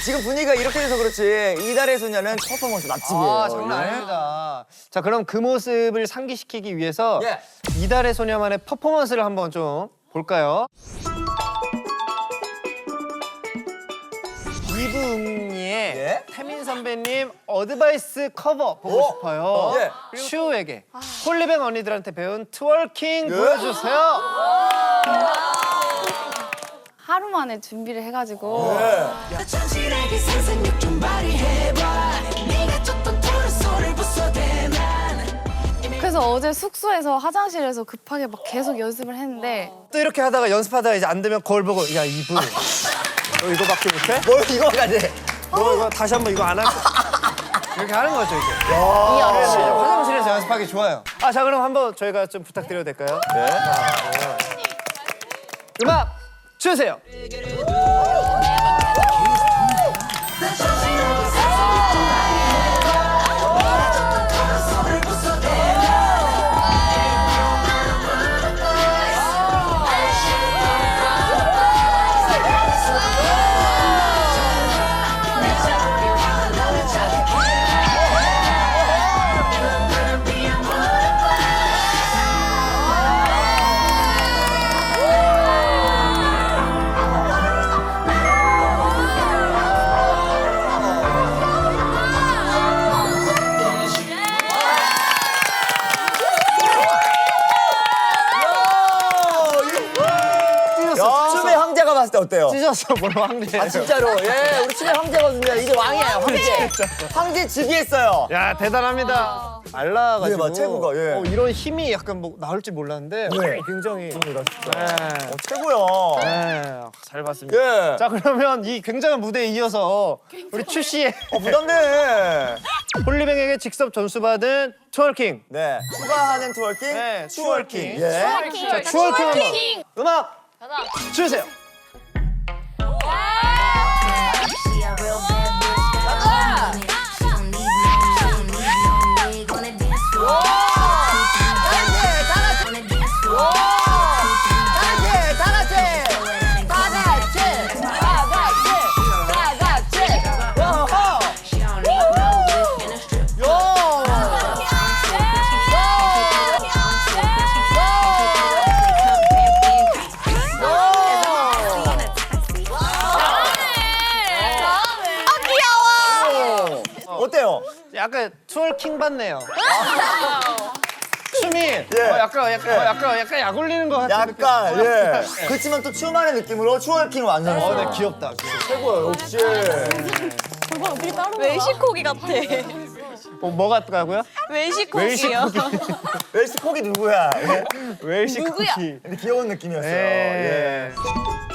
지금 분위기가 이렇게 돼서 그렇지 이달의 소녀는 퍼포먼스 맛집이에요. 아 장난 예. 아닙니다. 자 그럼 그 모습을 상기시키기 위해서 예. 이달의 소녀만의 퍼포먼스를 한번 좀 볼까요? 이브응리의 예. 태민 선배님 어드바이스 커버 보고 오. 싶어요. 어. 예. 슈에게 홀리뱅 언니들한테 배운 트월킹 예. 보여주세요. 하루 만에 준비를 해가지고 천실하게 상상력 좀 발휘해봐 네가 쫓던 토르소를 부숴대만 그래서 어제 숙소에서 화장실에서 급하게 막 계속 연습을 했는데 또 이렇게 하다가 연습하다가 이제 안 되면 거울 보고 야 이브 너 이거밖에 못해? 뭘 이거 가지? 너 이거 다시 한번 이거 안할 거야. 이렇게 하는 거죠 이제. 그래서 이제 화장실에서 연습하기 좋아요. 아자 그럼 한번 저희가 좀 부탁드려도 될까요? 네. 음악 주세요. 봤을 때 어때요? 찢었어 뭐로 황제. 아 진짜로 예 우리 춤의 황제거든요 이제 왕이에요 황제 황제 즉위했어요 야 대단합니다. 말라가지고. 네, 맞- 체구가, 예. 어, 이런 힘이 약간 뭐 나올 줄 몰랐는데 네. 어, 굉장히. 네. 어, 최고요 네, 잘 봤습니다. 예 자 그러면 이 굉장한 무대에 이어서 우리 추 씨의 어, 부담돼 홀리뱅에게 직접 전수받은 트월킹. 네 추가하는 트월킹 네, 추월킹 추월킹. 예자 추월킹 한번. 음악 주세요. 어때요? 약간 트월킹 받네요. 춤이 예. 어, 약간 약간 어, 약간 약간 약 올리는 것 같은 느낌. 약간 예 그렇지만 또 춤만의 느낌으로 추월킹 완성했어요 어, 네 귀엽다. 최고예요 역시 외식고기 같아. 뭐, 뭐 같다고요? 외식고기요. 웰스콕이 누구야 예. 웰시 누구야? 쿠키. 근데 귀여운 느낌이었어요 예. 예.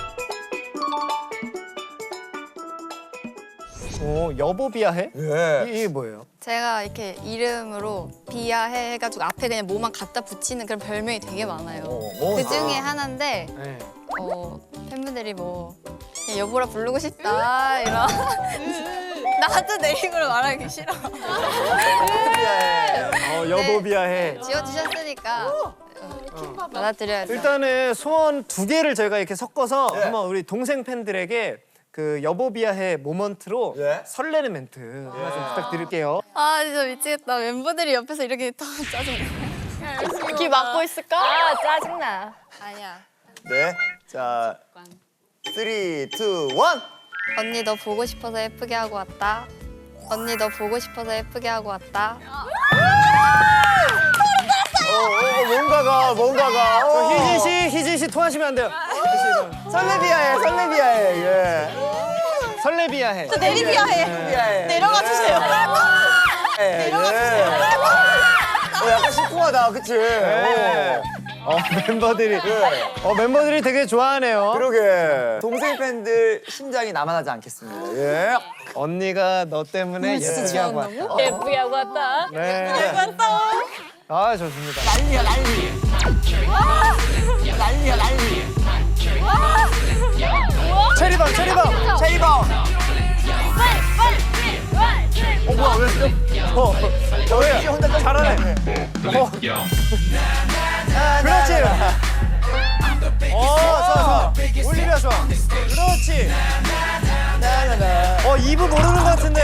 오 여보 비하해? 예. 이- 이게 뭐예요? 제가 이렇게 이름으로 비야해 해가지고 앞에 그냥 뭐만 갖다 붙이는 그런 별명이 되게 많아요. 어, 뭐그 중에 하나인데 네. 어, 팬분들이 뭐 그냥 여보라 부르고 싶다 이런 나 같은 네이밍으로 말하기 싫어. 어 여보 비하해. 지어주셨으니까 어, 받아들여야죠. 일단은 소원 두 개를 저희가 이렇게 섞어서 예. 한번 우리 동생 팬들에게 그 여보 비하해 모먼트로 예. 설레는 멘트 하나 좀 부탁드릴게요. 아 진짜 미치겠다. 멤버들이 옆에서 이렇게 더 짜증나. 귀 막고 있을까? 아 짜증나. 아니야. 네. 자, 3, 2, 1. 언니 너 보고 싶어서 예쁘게 하고 왔다. 언니 너 보고 싶어서 예쁘게 하고 왔다. 어, 어, 뭔가가, 뭔가가. 어. 희진 씨, 희진 씨 통 하시면 안 돼요. 설레비아해, 설레비아해. 예. 설레비하해. 내리비야 해. 설레비아해. 내려가 주세요. 예, 예. 어, 약간 시크하다, 그치? 네. 어. 어, 멤버들이 예. 어, 멤버들이 되게 좋아하네요. 그러게. 동생 팬들 심장이 남아나지 않겠습니다. 예. 언니가 너 때문에 예쁘게 하고 왔다. 예쁘게 하고 왔다. 네. 아, 좋습니다. 난리야, 난리. 난리야, 난리. 체리밤, 체리밤. 체리범. 어, 뭐야, 왜? 어, 너 혼자 좀 잘하네. 어. 그렇지. 어, 좋아, 좋아. 올리비아 좋아. 그렇지. 어, 2부 모르는 것 같은데.